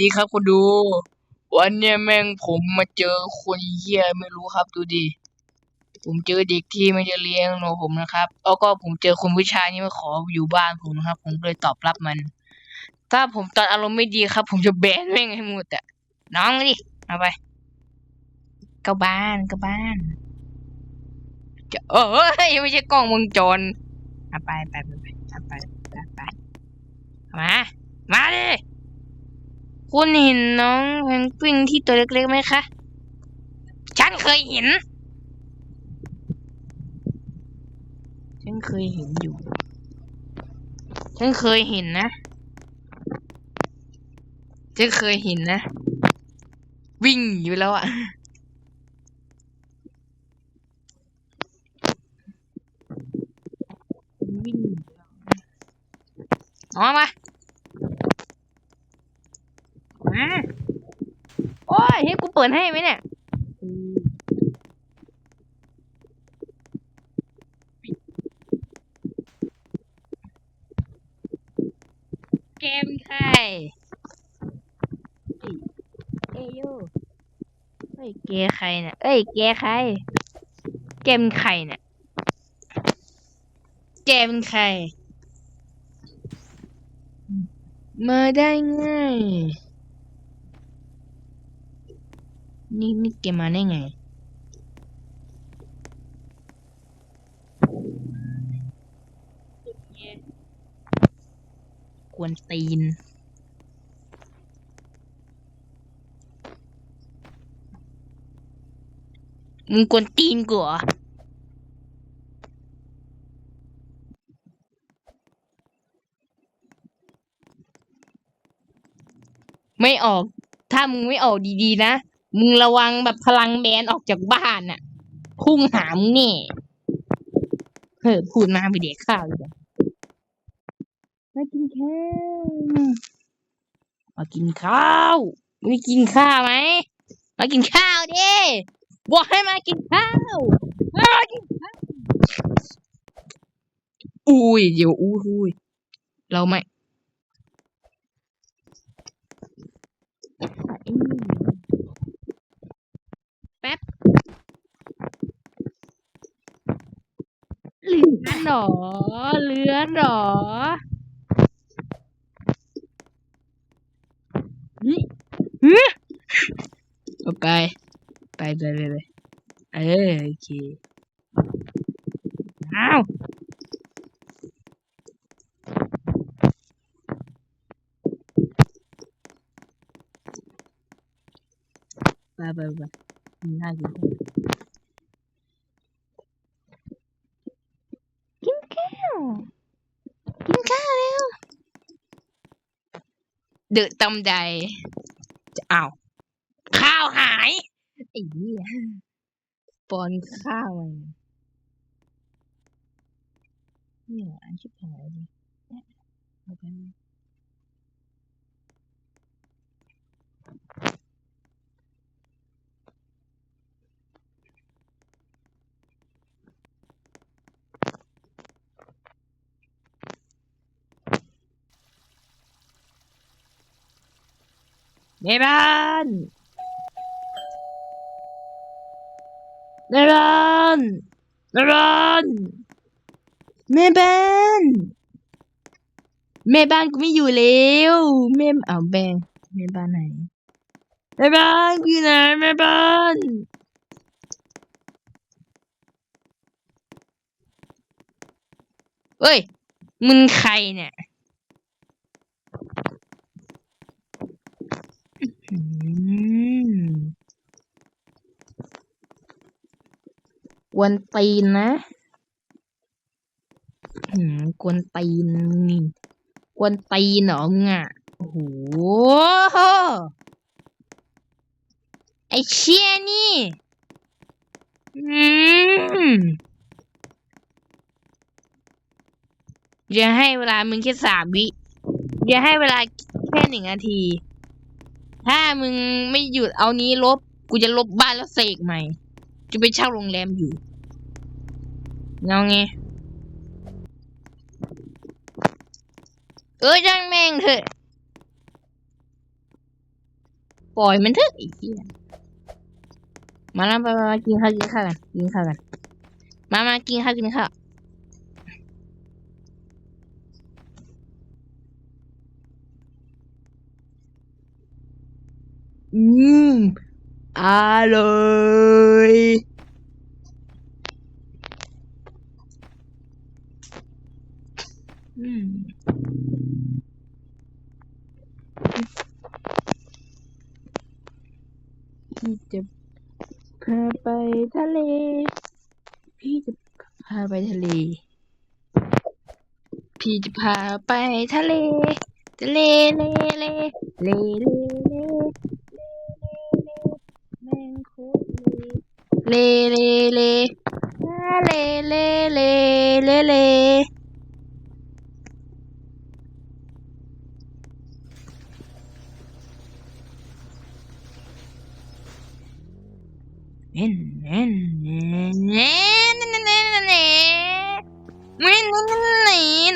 ดีครับคุณดู วันเนี้ยแม่งผมมาเจอคนเหี้ยไม่รู้ครับดูดิ ผมเจอเด็กที่ไม่จะเลี้ยงหนูผมนะครับแล้วก็ผมเจอคนผู้ชายนี่มาขออยู่บ้านผมนะครับ ผมเลยตอบรับมัน ถ้าผมตอนอารมณ์ไม่ดีครับ ผมจะแบนแม่งให้หมดอะน้องมาดิเอาไปเข้าบ้านเข้าบ้านจะเอ้ยไม่ใช่กล้องวงจรเอาไปไปไปไปไปไปมา คุณเห็นน้องเพนกวินที่ตัวเล็กๆไหมคะ ฉันเคยเห็น ฉันเคยเห็นอยู่ ฉันเคยเห็นนะ ฉันเคยเห็นนะ วิ่งอยู่แล้วอะวิ่งอยู่แล้วเอามา มา โอ้ยให้กูเปิดให้ไหมเนี่ยเกมใครเอ้ยโยเฮ้ยเกย์ใครเนี่ย เอ้ยเกย์ใคร เกมใครเนี่ย เกมใคร มาได้ไง นี่นี่เกมมาได้ไงกวนตีน มึงกวนตีนกูเหรอไม่ออก ถ้ามึงไม่ออกดีๆนะ มึงระวังแบบพลังแบนออกจากบ้านน่ะ พุ่งหามงแน่เฮ้ยพูดมาไปเด็กข้าวเลยมากินข้าวมากินข้าวไม่กินข้าวไหมมากินข้าวดิบอกให้มากินข้าวมากินข้าวอุ้ยเดี๋ยวอุ้ยอุ้ยเราไม่ ป๊บเลือนหรอเลือนหรอเอาไป ไปไปไปไปเออโอเคอ้าวไปไปไป น่ากินกินข้าว กินข้าวเร็วเดือดตำใดจะอ้าวข้าวหายไอ้เหี้ยปอนข้าวมาเนี่ยอันชิบหายเลยเอาไป แม่บ้านแม่บ้านแม่บ้านแม่บ้านแม่บ้านกูไม่อยู่แล้วแม่เอาแม่แม่บ้านไหนแม่บ้านกูอยู่ไหนแม่บ้านเอ้ยมึงใครเนี่ย อืมกวนตีนนะอืมกวนตีนนี่กวนตีนเหรองอะโอ้โหไอเชี่ยนี่ อืมอย่าให้เวลามึงแค่สามวิอย่าให้เวลาแค่หนึ่งนาที ถ้ามึงไม่หยุดเอานี้ลบ กูจะลบบ้านแล้วเสกใหม่ จะไปเช่าโรงแรมอยู่เงาไง เออจ้างแม่งเถอะ ปล่อยมันเถอะไอ้เหี้ยมาแล้วไปมากินข้าวกินข้าวกัน กินข้าวกัน มามากินข้าวกินข้าวอืม อร่อยอืมพี่จะพาไปทะเล พี่จะพาไปทะเล พี่จะพาไปทะเล ทะเลเลเลเลเล Le le. le le le le.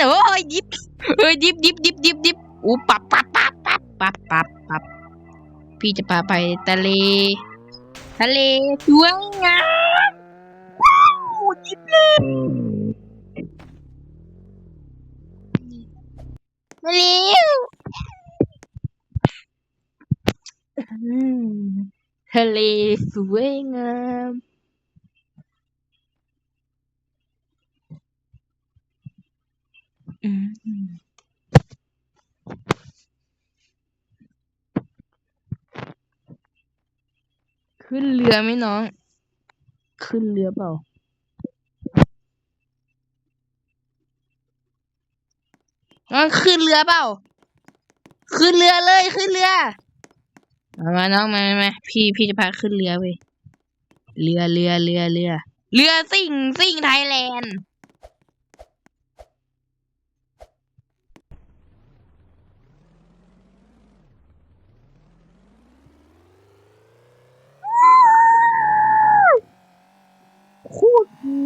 Oh, dip. Oh, dip dip dip dip dip. Pap pap pap pap pap. Hale, chuối nha. Wow, nhịp lên. Hale. Hale, chuối nha. Mm-hmm. ขึ้นเรือไหมน้อง ขึ้นเรือเปล่า น้องขึ้นเรือเปล่า ขึ้นเรือเลยขึ้นเรือมามาน้องมามามาพี่พี่จะพาขึ้นเรือไป เรือเรือเรือเรือ เรือซิ่งซิ่งไทยแลนด์ โคตรดี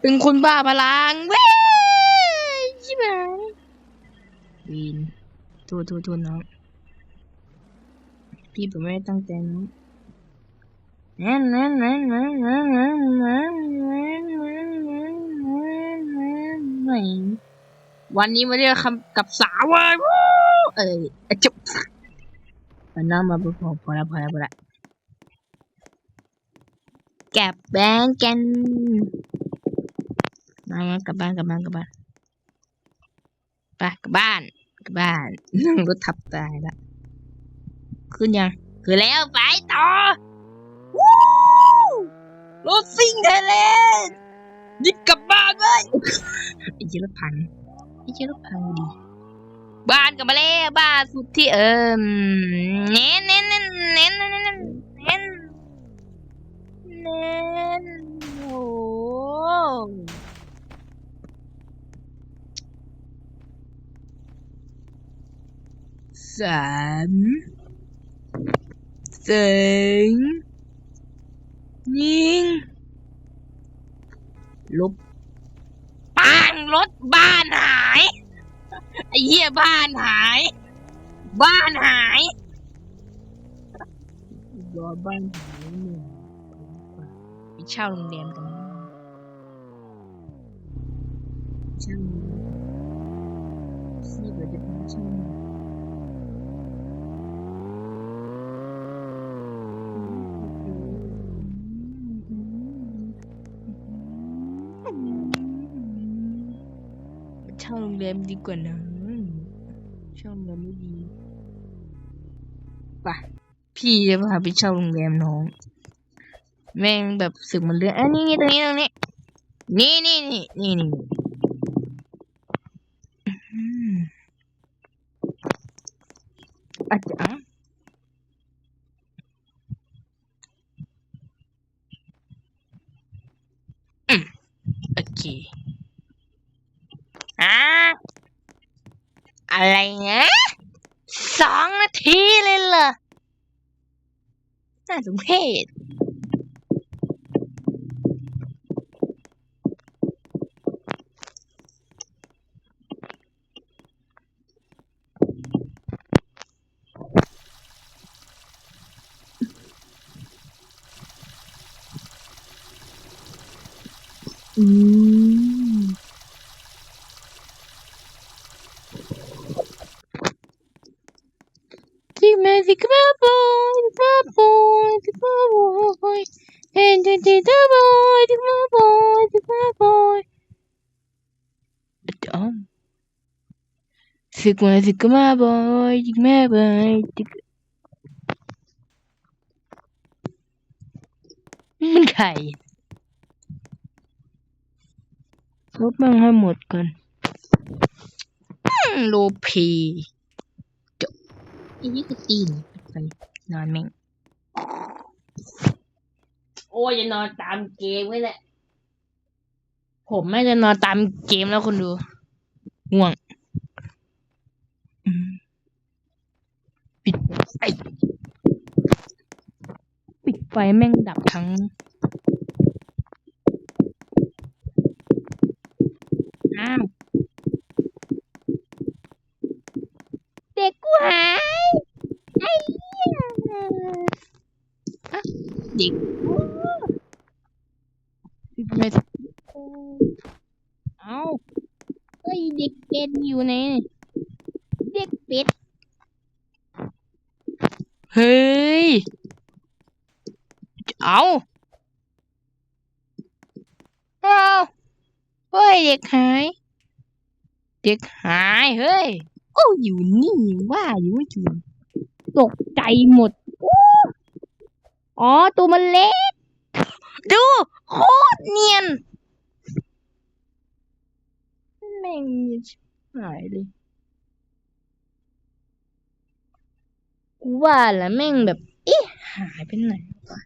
เป็นคนบ้าพลังเว้ยใช่ไหมวินโทษโทษโทษน้อง พี่ผมไม่ตั้งใจนะวันนี้มาเรียกคำกับสาวเว้ยเอ้ยจุบมันน้องมาพอพอแล้วพอแล้วพอแล้กลับบ้านกันมากลับบ้านกลับบ้านกลับบ้านไปกลับบ้านกลับบ้านรถทับตายละ ขึ้นยัง คือแล้วไปต่อวู้รถซิ่งไทยแลนด์ยิบกลับบ้านเว้ยไอ้เจ้ารถพังไอ้เจ้ารถพังดี บ้านกลับมาแล้วบ้านสุดที่เอิมเน้นเน้นเน้นเน้นเน้นเน้นเน้นเน้นโอ้สาม เสงยิงลบปังรถบ้านหายไอ้เหี้ยบ้านหาย บ้านหายรอบ้านหายหนึ่งไปเช่าโรงแรมกันเช่าโรงแรม แรมดีกว่านะเช่าโรงแรมไม่ดีป่ะ พี่จะพาไปเช่าโรงแรมน้อง แม่งแบบสึกมันเรื่องอันนี้นี่ตรงนี้ตรงนี้ นี่นี่นี่นี่นี่อืมอาจจะอะอืมโอเคอะ อะไรนะสองนาทีเลยเหรอ น่าสมเพชอืม Sigma, Sigma boy, Sigma boy, Sigma boy. And the Sigma boy, Sigma boy, Sigma boy. Um. Sigma, Sigma boy, Sigma boy. Sig- มันใครลบมันให้หมดก่อนอืมโลเพจบอีนี่ก็ตีนไปนอนแม่งโอ้ยจะนอนตามเกมไว้แหละ ผมแม่จะนอนตามเกมแล้วคนดู ง่วงอืม ปิดไฟปิดไฟแม่งดับทั้งอ้าวเด็กกูหายไอ้เหี้ยอะเด็กกูไม่เอาเฮ้ยเด็กเป็ดอยู่ไหนเด็กเป็ด เฮ้ย เอาเอาเฮ้ย เด็กหาย เด็กหาย เฮ้ย โอ้อยู่นี่ว่าอยู่ว่าอยู่ตกใจหมดอ๋อ ตัวมันเล็ก ดู โคตรเนียน แม่งชิบหายเลย กูว่าล้วแม่งแบบเอ๊ะหายไปไหนวะ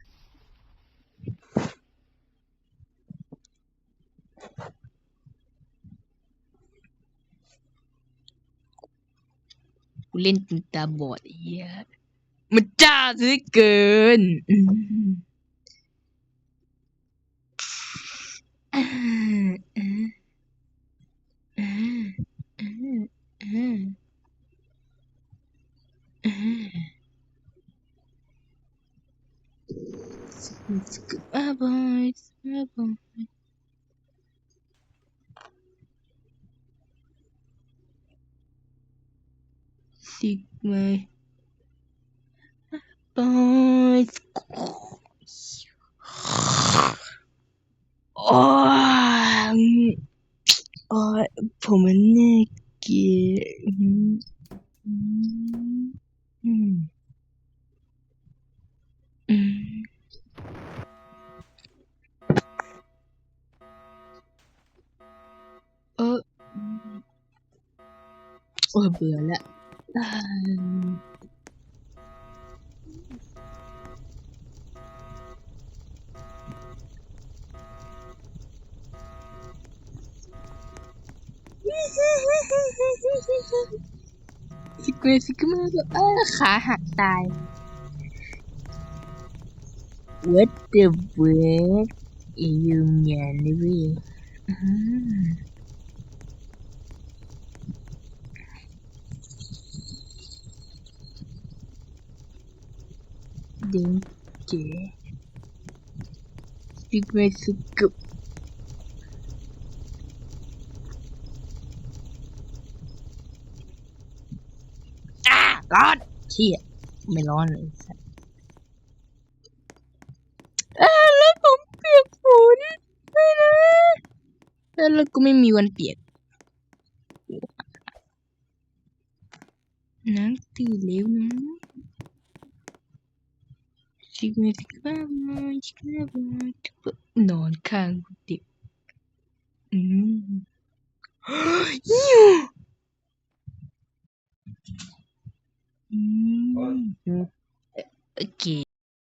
กูเล่นจนตาบอดเหี้ยมันจ้าซะเกินอืมอ่าอ่าอ่าอ่าอ่าอ่า Sigma boy, Sigma boy. Sigma boy. โอ้ยโโอ้เบื่อแล้วสิกเมสิกเมเออขาหักตาย What the fuck อียุงยานเลย เว้ยอืม Dente. Sigma Suku. อ่าร้อนเชี่ยไม่ร้อนเลยสัสอ่าแล้วผมเปียกฝนไม่นะแล้วก็ไม่มีวันเปียกนังตีเร็วนะ Sigma Sigma boy Sigma boy น